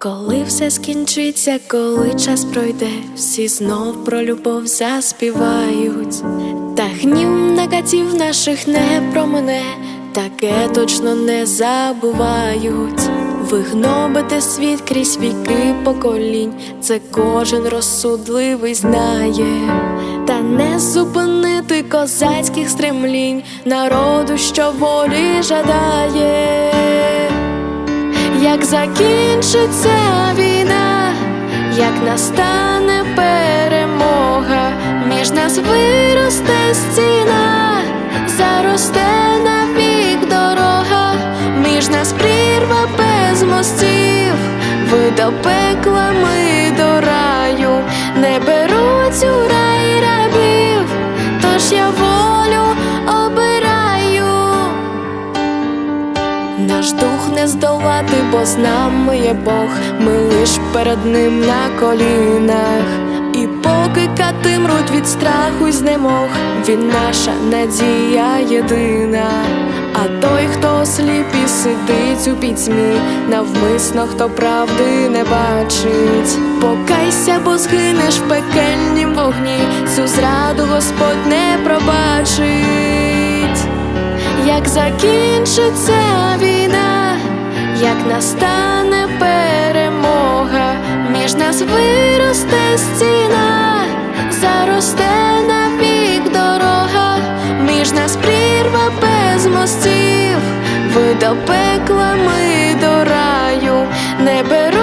Коли все скінчиться, коли час пройде, всі знов про любов заспівають, та гнів накатів наших не промине, таке точно не забувають. Ви гнобите світ крізь віки поколінь, це кожен розсудливий знає, та не зупинити козацьких стремлінь, народу, що волі жадає. Як закінчиться війна, як настане перемога, між нас виросте стіна, заросте навік дорога, між нас прірва без мостів, ви до пекла, ми Наш дух не здолати, бо з нами є Бог, ми лиш перед ним на колінах. І поки кати мруть від страху й знемог, він наша надія єдина. А той, хто сліп і сидить у пітьмі, навмисно, хто правди не бачить. Покайся, бо згинеш в пекельнім вогні, цю зраду Господь не пробачить. Як закінчиться війна, як настане перемога, між нас виросте стіна, заросте навік дорога, між нас прірва без мостів, ви до пекла, ми до раю, не беруть